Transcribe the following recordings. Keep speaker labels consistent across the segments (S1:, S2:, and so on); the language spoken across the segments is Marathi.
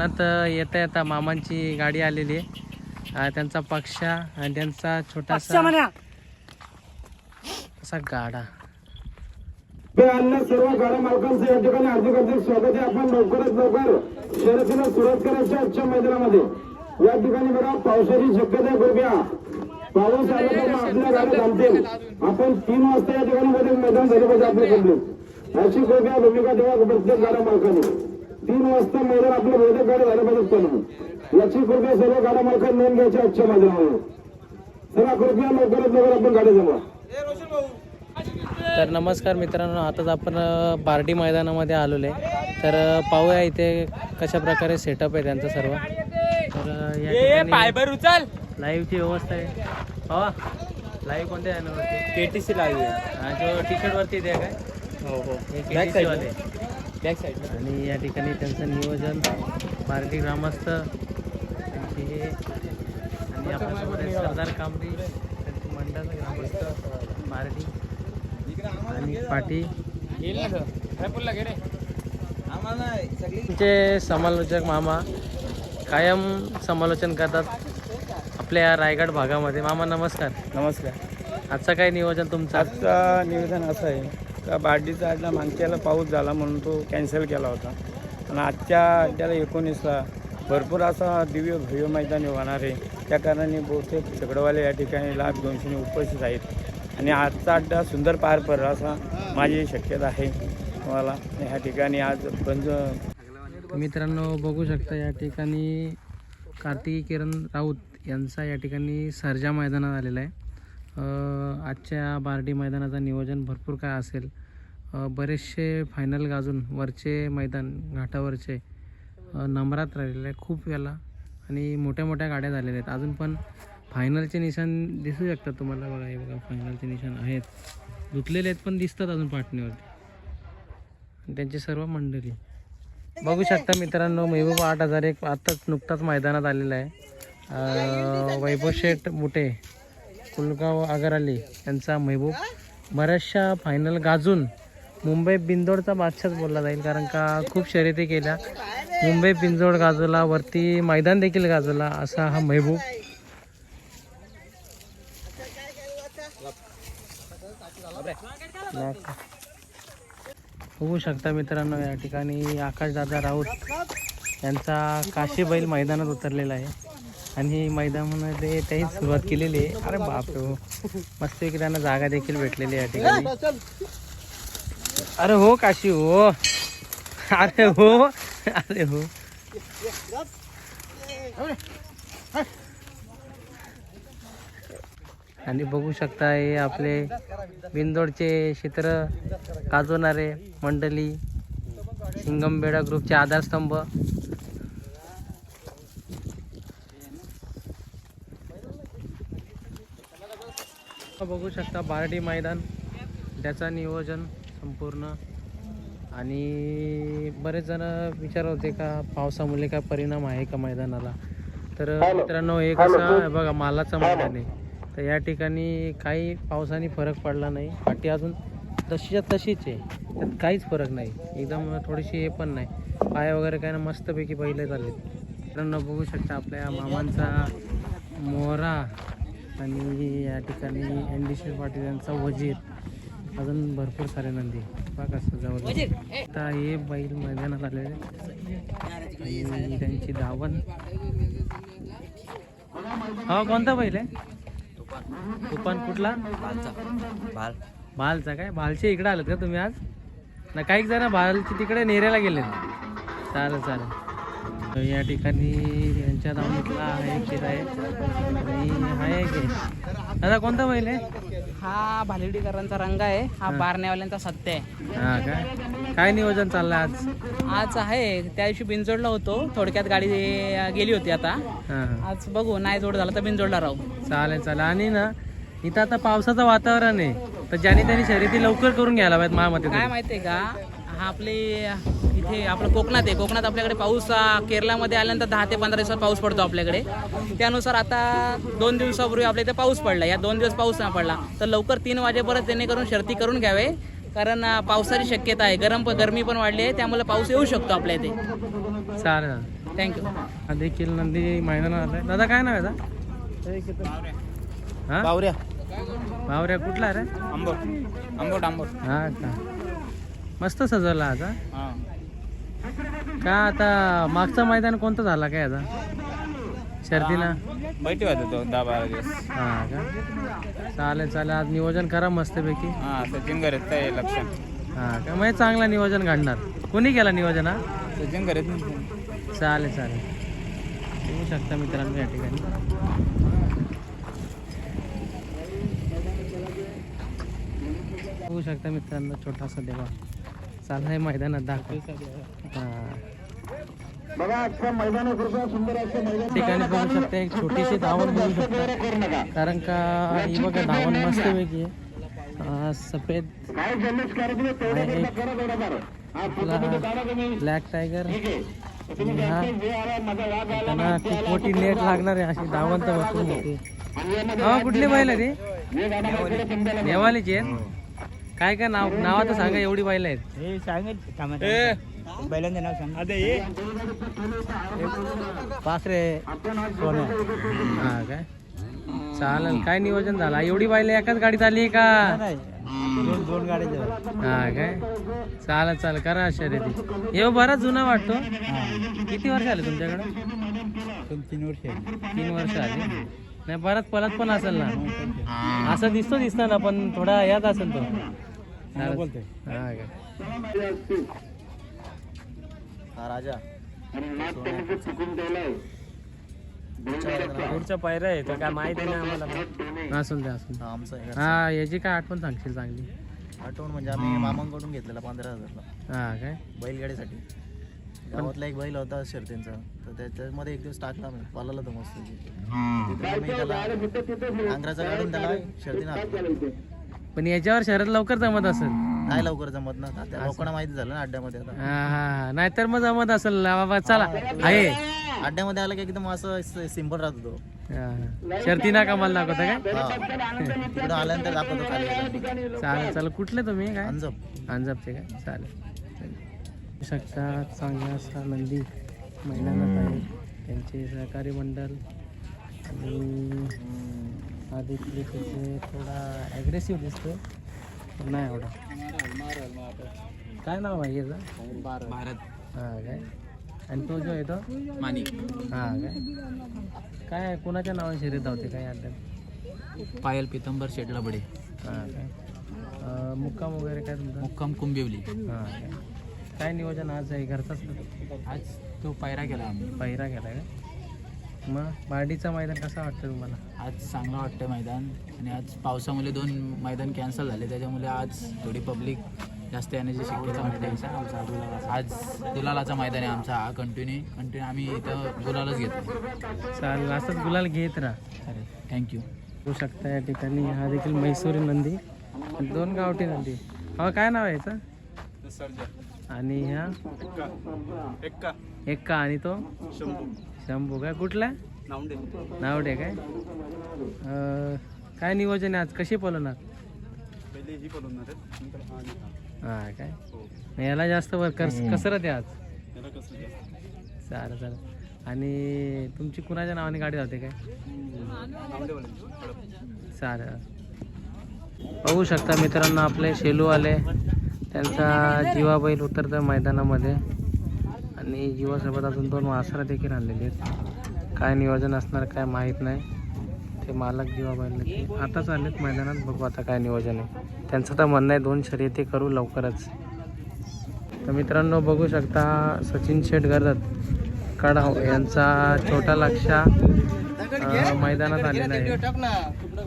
S1: आता येता येता मामांची गाडी आलेली आहे. त्यांचा पक्षा आणि त्यांचा छोटासा असा गाडा.
S2: अन्य सर्व गाड्या मालकांचं या ठिकाणी हार्दिक हार्दिक स्वागत आहे. आपण लवकरात लवकर शर्यतीला सुरुवात करायची आजच्या मैदानामध्ये. या ठिकाणी बघा पावसाची शक्यता कृपया पाऊस आला तर आपल्या गाड्या थांबतील. आपण तीन वाजता या ठिकाणी मध्ये मैदान झाले पाहिजे आपले कंप्लीट अशी कृपया भूमिका ठेवा प्रत्येक गाड्या मालकाने. तीन वाजता मैदान आपल्या बहुतेक गाड्या झाल्या पाहिजेत पण याची कृपया सर्व गाड्या मालकांनी नोंद घ्यायची आजच्या मैदानामध्ये चला कृपया लवकरात लवकर आपण गाड्या जमा
S1: तर नमस्कार मित्रांनो आताच आपण बार्डी मैदानामध्ये आलेलो आहे. तर पाहूया इथे कशा प्रकारे सेटअप आहे त्यांचं सर्व. तर या ठिकाणी
S3: उचल.
S1: लाईव्हची व्यवस्था आहे. पावा. लाईव्ह कोणत्या
S3: के टी सी लाईव्ह
S1: हा जो तिकीट वरती द्या काय?
S3: हो हो.
S1: वाले.
S3: बॅक साईड
S1: आणि या ठिकाणी त्यांचं नियोजन पार्टी ग्रामस्थ त्यांचे हे. आणि आपल्यासोबत सरदार कांबरी त्यांचे मंडळाचं ग्रामस्थ पार्टी आणि पाटी. त्यांचे समालोचक मामा कायम समालोचन करतात आपल्या या रायगड भागामध्ये. मामा नमस्कार.
S3: नमस्कार.
S1: आजचं काय नियोजन तुमचं?
S3: आजचा निवेदन असं आहे. तर बार्डीचा अड्डा मागच्याला पाऊस झाला म्हणून तो कॅन्सल केला होता. आणि आजच्या अड्ड्याला एकोणीसला भरपूर असा दिव्य भव्य मैदान होणार आहे. त्या कारणाने बहुतेक सगळंवाले या ठिकाणी लाख दोनशेने उपस्थित आहेत. आणि आजचा अड्डा सुंदर पार पडला असा माझी शक्यता आहे. मला ह्या ठिकाणी आज बंद
S1: मित्रांनो बघू शकता या ठिकाणी कार्तिकी किरण राऊत यांचा या ठिकाणी सर्जा मैदानात आलेला आहे. आजच्या बार्डी मैदानाचं नियोजन भरपूर काय असेल बरेचसे फायनल गाजून वरचे मैदान घाटावरचे नंबरात राहिलेले आहे खूप वेळा आणि मोठ्या मोठ्या गाड्या झालेल्या आहेत. अजून पण फायनलचे निशाण दिसू शकतात तुम्हाला. बघा हे बघा फायनलचे निशाण आहेत. धुतलेले आहेत पण दिसतात अजून पाटणीवरती. त्यांची सर्व मंडळी. बघू शकता मित्रांनो महबूब आठ हजार एक आत्ताच नुकताच मैदानात आलेला आहे. वैभव शेठ मुटे कुलगाव आगराली यांचा महबूब. बऱ्याचशा फायनल गाजून मुंबई बिंदोडचा बादशाच बोलला जाईल कारण का खूप शर्यती केल्या. मुंबई बिंदोड गाजवला वरती मैदान देखील गाजवला असा हा महबूब. होऊ शकता मित्रांनो या ठिकाणी आकाशदादा राऊत यांचा काशी बैल मैदानात उतरलेला आहे. आणि मैदानामध्ये त्याही सुरुवात केलेली आहे. अरे बापरे मस्त मस्तपैकी त्यांना जागा देखील भेटलेली आहे या ठिकाणी. अरे हो काशी हो. अरे हो. अरे हो. आणि बघू शकता हे आपले बिंदोडचे क्षेत्र गाजवणारे मंडली सिंगमबेडा ग्रुपचे आधारस्तंभ. बघू शकता बारडी मैदान त्याचा नियोजन. संपूर्ण. आणि बरेच जण विचार होते का पावसामुळे काय परिणाम आहे का मैदानाला? तर मित्रांनो हे कसं हे बघा मालाचं मैदान आहे. तर या ठिकाणी काही पावसाने फरक पडला नाही. पाठी अजून तशीच्या तशीच आहे. त्यात काहीच फरक नाही. एकदम थोडीशी हे पण नाही. पाय वगैरे काय ना मस्तपैकी पहिले चालले मित्रांनो बघू शकता आपल्या मामांचा मोहरा. आणि या ठिकाणी एन डी सी पाटील यांचा वजीर. अजून भरपूर सारे नंदी. बघा कसं जवळ आता हे बैल मैदानात आलेले आणि त्यांची धावण. हा कोणता बैल आहे? तुफान कुठला?
S3: भाल.
S1: भालचा काय? भालचे इकडे आलेत का तुम्ही आज? ना काही जण भालचे तिकडे नेऱ्याला गेले चालेल चालेल. या ठिकाणी यांच्या दावणीतला आहे किर आहे. आणि हा दादा कोणता बैल आहे?
S4: हा भालेडीकरांचा रंग आहे. हा. बारण्यावाल्यांचा सत्य आहे.
S1: हा काय काय नियोजन चाललंय आज?
S4: आज आहे. त्या दिवशी बिनजोडला होतो. थोडक्यात गाडी गेली होती आता. आज बघू. नाही जोड झाला तर बिनजोडला राहू.
S1: चालेल चालेल. आणि ना इथं आता पावसाचं वातावरण आहे. तर ज्याने त्यांनी शर्यती लवकर करून घ्यायला पाहिजे माझ्या मते
S4: काय. माहितीये का? हा आपले इथे आपलं कोकणात आहे. कोकणात आपल्याकडे पाऊस केरळमध्ये आल्यानंतर दहा ते पंधरा दिवसात पाऊस पडतो आपल्याकडे. त्यानुसार आता दोन दिवसापूर्वी आपल्या इथे पाऊस पडला. या दोन दिवस पाऊस नाही पडला. तर लवकर तीन वाजेपर्यंत जेणेकरून शर्ती करून घ्यावे. कारण पावसाची शक्यता आहे. गरम गरमी पण वाढली आहे. त्यामुळे पाऊस येऊ शकतो आपल्या इथे.
S1: चालेल.
S4: थँक्यू
S1: हा देखील नंदी मैदानात आलाय. दादा काय नाव आहे दादा हा?
S3: बावऱ्या.
S1: भावऱ्या कुठला रे?
S3: आंबोट. आंबोट आंबोट.
S1: हा का? मस्त सजवला आता.
S3: हां.
S1: का आता मागचं मैदान कोणतं झाला काय आता? शर्दीला
S3: बैठी होता तो दहा बारा दिवस.
S1: हा का? चालेल चालेल. आज नियोजन करा मस्तपैकी.
S3: हां सचिन घरेत आहे लक्ष
S1: हा का? म्हणजे चांगला नियोजन काढणार कोणी केला नियोजन हा?
S3: सचिन घरेत नाही.
S1: चालेल चालेल. येऊ शकता मित्रांनो या ठिकाणी. होऊ शकता मित्रांनो छोटासा देवा. चाललाय मैदानात दाखव. हा.
S2: बघा
S1: ठिकाणी शकता एक छोटीशी धावण बघू शकता.
S2: करू नका.
S1: कारण का ही बघा धावण मस्त वेगळी आहे. सफेद.
S2: हा
S1: ब्लॅक टायगर
S2: आहे.
S1: हा. त्यांना खूप मोठी नेट लागणार आहे अशी धावण तर भरपूर मोठी. हा कुठली बैल आहे
S2: तुमच्याला
S1: ती नेवालीची. आहेत काय काय नाव नाव तर सांगा एवढी बैल आहेत.
S3: हे सांगत बैलांचे नाव सांग. आता
S1: सोन्या हा काय? चालेल काय नियोजन झालं? एवढी बैल एकाच गाडीत आली का?
S3: दोन दोन गाड्या
S1: हा काय? चालेल चालेल करा शर्यती. हे बराच जुना वाटतो. किती वर्ष आले तुमच्याकडे?
S3: दोन तीन वर्ष
S1: तीन वर्ष आले नाही बराच पलत पण असेल ना. असं दिसतो दिसतो ना पण थोडा याद असेल तो. चालेल. हा काय?
S3: हा राजा.
S2: आणि नाच त्यामध्ये चुकून ठेवलाय
S3: पुढचा पायरा आहे तर काय माहिती नाही आम्हाला.
S1: असून द्या असून.
S3: आमचं
S1: हा याची काय आठवण सांगशील चांगली?
S3: आठवण म्हणजे आम्ही मामांकडून घेतलेला पंधरा हजारला.
S1: हा काय?
S3: बैलगाडीसाठी. गावातला एक बैल होता शर्तींचा. तर त्याच्यामध्ये एक दिवस टाकला मी पालाला तो मस्त. त्याला आंग्राचा काढून त्याला शर्तीनं.
S1: पण याच्यावर शरद लवकर जमत असेल.
S3: नाही लवकर जमत ना त्या लोकांना माहिती झालं ना अड्ड्यामध्ये आता.
S1: हा हा हा. नाहीतर मग जमत असेल ना. बाबा चला. आहे.
S3: अड्ड्यामध्ये आला की एकदम असं सिंपल राहतो तो.
S1: हा. शर्ती ना कमाल दाखवता काय?
S3: हा. तिकडं आल्यानंतर दाखवतो खाली.
S1: चालेल चालेल. कुठले तुम्ही? काय?
S3: अंजप.
S1: अंजपचे काय? चालेल. शकता चांगला असा नंदी आहे. त्यांचे सहकारी मंडळ. आणि हा देखील तिथे थोडा ॲग्रेसिव्ह दिसतो पण नाही एवढा. काय नाव आहे याचं?
S3: भारत.
S1: हां काय? आणि तो जो आहे तो?
S3: मानिक.
S1: हां काय? काय कोणाच्या नावाने शर्यत धावते काय अड्ड्यात?
S3: पायल पितंबर शेटला बडे
S1: हां काय? मुक्काम वगैरे काय तुमचा?
S3: मुक्काम कुंबिवली.
S1: हां काय? काय नियोजन आज आहे? घरचाच
S3: आज तो पायरा केला आम्ही
S1: पहिरा गेला का? मग बार्डीचा मैदान कसा वाटतं तुम्हाला?
S5: आज चांगलं वाटतं मैदान. आणि आज पावसामुळे दोन मैदान कॅन्सल झाले. त्याच्यामुळे आज थोडी पब्लिक जास्त येण्याची शक्यता वाटते आज दुलालाचा मैदान आहे आमचा. हा कंटिन्यू कंटिन्यू आम्ही इथं दुलालच घेतो.
S1: चालेल असंच गुलाल घेत राहा.
S5: चालेल थँक्यू
S1: होऊ शकता या ठिकाणी. हा देखील म्हैसूरी नंदी. दोन गावठी नंदी. हा काय नाव आहे याचं? आणि ह्या? एक्का. आणि तो? शंभू. काय कुठला? नावडे. काय? काय नियोजन आहे आज? कशी पळवणार? हा काय? मग याला जास्त वर कस कसरत आहे आज? चालेल चालेल. आणि तुमची कुणाच्या नावाने गाडी जाते काय? चालेल. बघू शकता मित्रांनो आपले शेलू आले. त्यांचा जीवा बैल उतरतं मैदानामध्ये. आणि जीवासोबत अजून दोन वासरं देखील आणलेले आहेत. काय नियोजन असणार काय माहीत नाही. ते मालक जीवा बैल आताच आलेत मैदानात बघू आता काय नियोजन आहे. त्यांचं तर म्हणणं आहे दोन शर्यती करू लवकरच. तर मित्रांनो बघू शकता सचिन शेठ गरदत कडाव यांचा छोटा लक्षा मैदानात आलेला आहे.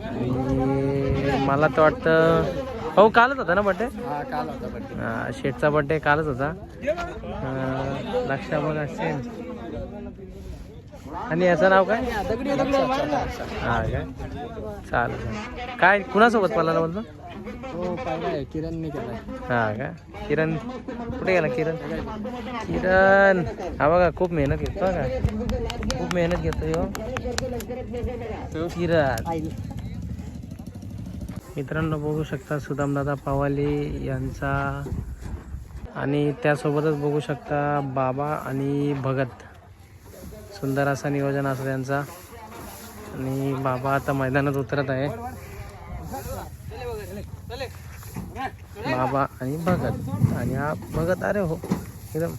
S1: आणि मला तर वाटतं हो कालच होता ना बड्डे
S3: काल होता बड्डे
S1: शेठचा बड्डे कालच होता. अं, लक्षा बघ असेल आणि याचं नाव काय? हा काय? चालेल. काय कुणासोबत पळाला बोलतो?
S3: केला
S1: हा का? किरण कुठे गेला किरण? किरण हा बघा खूप मेहनत घेतो का खूप मेहनत घेतो ह्यो किरण. मित्रांनो बघू शकता सुदामदादा पावाले यांचा आणि त्यासोबतच बघू शकता बाबा आणि भगत. सुंदर असा नियोजन असं त्यांचा. आणि बाबा आता मैदानात उतरत आहे. बाबा आणि भगत. आणि हा भगत अरे हो एकदम.